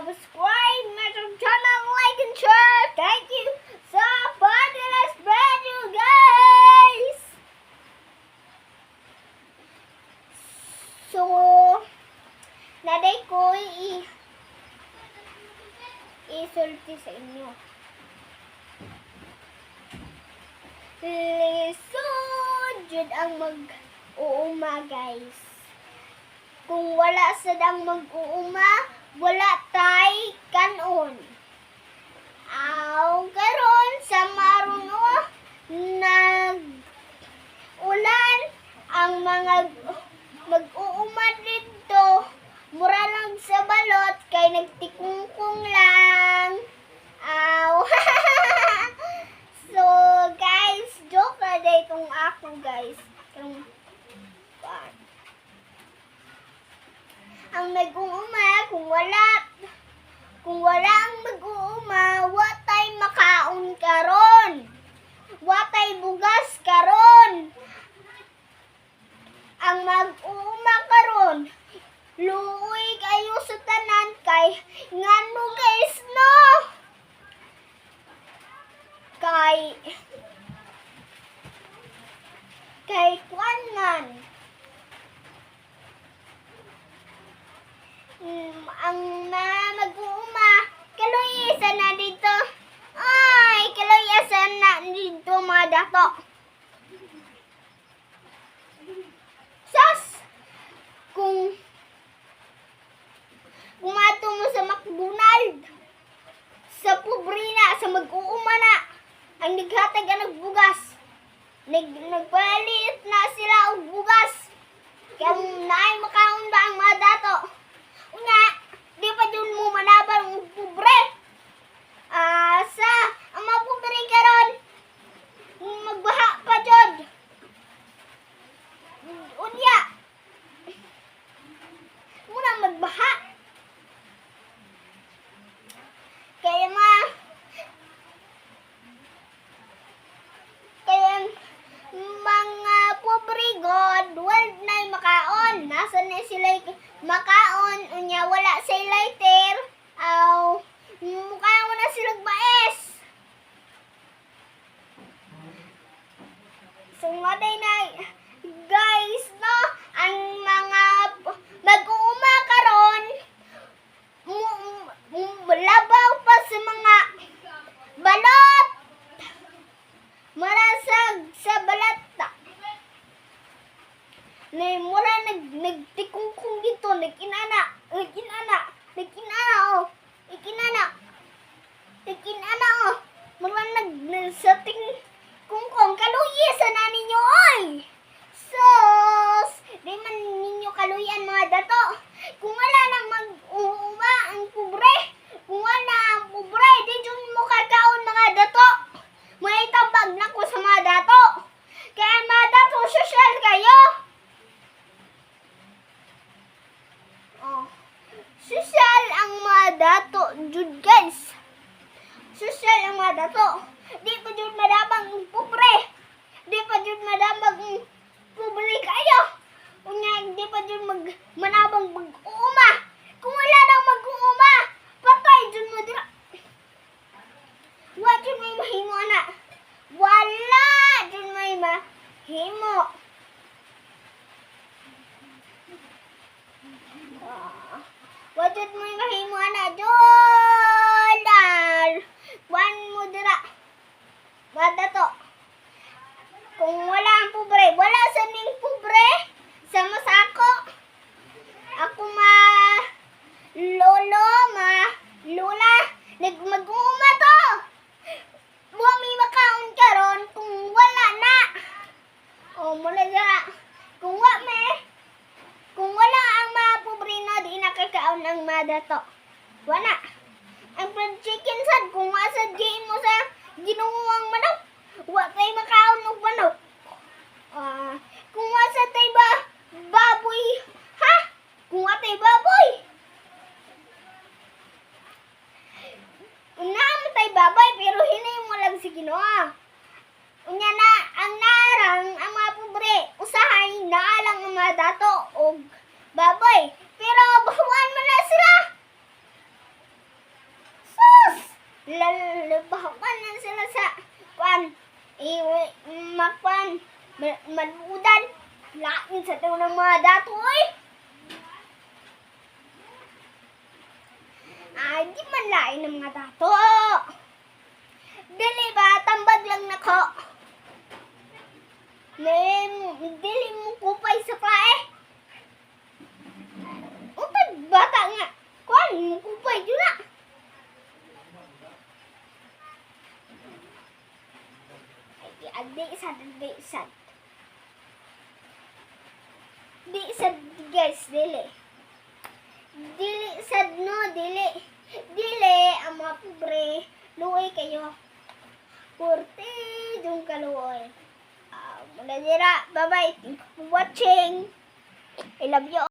subscribe sa channel, like and share. Thank you sa Padalas Video, guys! So, naday ko i isulti sa inyo. Lisod jud ang mag-uuma, guys. Kung wala sadang mag-uuma, wala tay kanon. Aw, karon sa maruno nag ulan ang mga mag-uuma dito. Mura lang sa balot kay nagtikungkong lang. Aw. so, guys, joke na day itong ako, guys. Itong, ang nag-uuma kung wala kung wala ang mag-uuma watay makaon karon watay bugas karon ang mag-uuma karon luoy kayo sa tanan kay ngano guys no kay kay kwan man Mm, ang na mag-uuma, kaloy isa na dito. Ay, kaloy isa na dito mga dato. Sas! Kung kumato mo sa McDonald, sa pobrina, sa mag-uuma na, ang naghatag ang nagbugas. Nag, nagpalit na sila og bugas. Kaya naay makaon ba ang mga dato? Nga, di pa dun mo manaban ang pobre. Ah, sa, ang mga pobre karon magbaha pa jud. Unya. Muna magbaha. Kaya ma, kaya mga pobre god, world na makaon. Nasa na sila makaon unya wala sa lighter aw mukha mo na sila baes so maday na guys no ang mga nag-uuma karon mu- mu- labaw pa sa mga balot marasag sa balata na nag nagtikungkong dito nagkinana nagkinana nagkinana oh. Nagkinana nagkinana oh. Mura nag sa ting kungkong. Kaluyi sa na ninyo oy sus di man ninyo kaluyan mga dato kung wala nang mag-uuma ang pobre kung wala ang pobre di dyan mo kakaon mga dato may tabag na ko sa mga dato kaya mga dato social kayo Oh. Social ang mga dato, jud guys. Social ang mga dato. Di pa jud madamag ang pobre. Di pa jud madamag ang pobre kayo. Unya, di pa jud mag manabang mag-uuma. Kung wala nang mag-uuma, patay jud mo dira. Wa jud may mahimo ana. Wala jud may mahimo. Ah, mo yung dira. Bada to. Kung wala ang pobre, wala sa ning pobre, sa masako. Ako ma lolo, ma lula, nagmag-uuma to. Buwa may makaon karon kung wala na. O, mula dira. Kung wa me, kung wala ang mga pobrino, di nakakaon ang mga dato. Wala. Ang fried chicken sad, kung wa sa game mo sa ginuwang manok, wa tayo makaon og manok. Ah, kung wa sa tayo ba, baboy, ha? Kung wa tayo baboy. Unahan mo tayo baboy, pero hinay mo lang si Ginoa. Unya na, ang narang, ang mga pobre, usahay, naalang ang mga dato o baboy. Pero bahuan mo na sila. Lalabahan na sila sa kwan. Iwi, makwan, ma- maludan. Lain sa tayo ng mga dato, eh. Ay, di man lain ng mga dato. Dili ba, tambag lang nako. Dili mo kupay Adi sad. Di sad, guys, dili. Dili sad no, dili. Dili, ang mga pobre, luoy kayo. Purti, yung kaluoy. Ah, mula dira, bye-bye. Thank you for watching. I love you.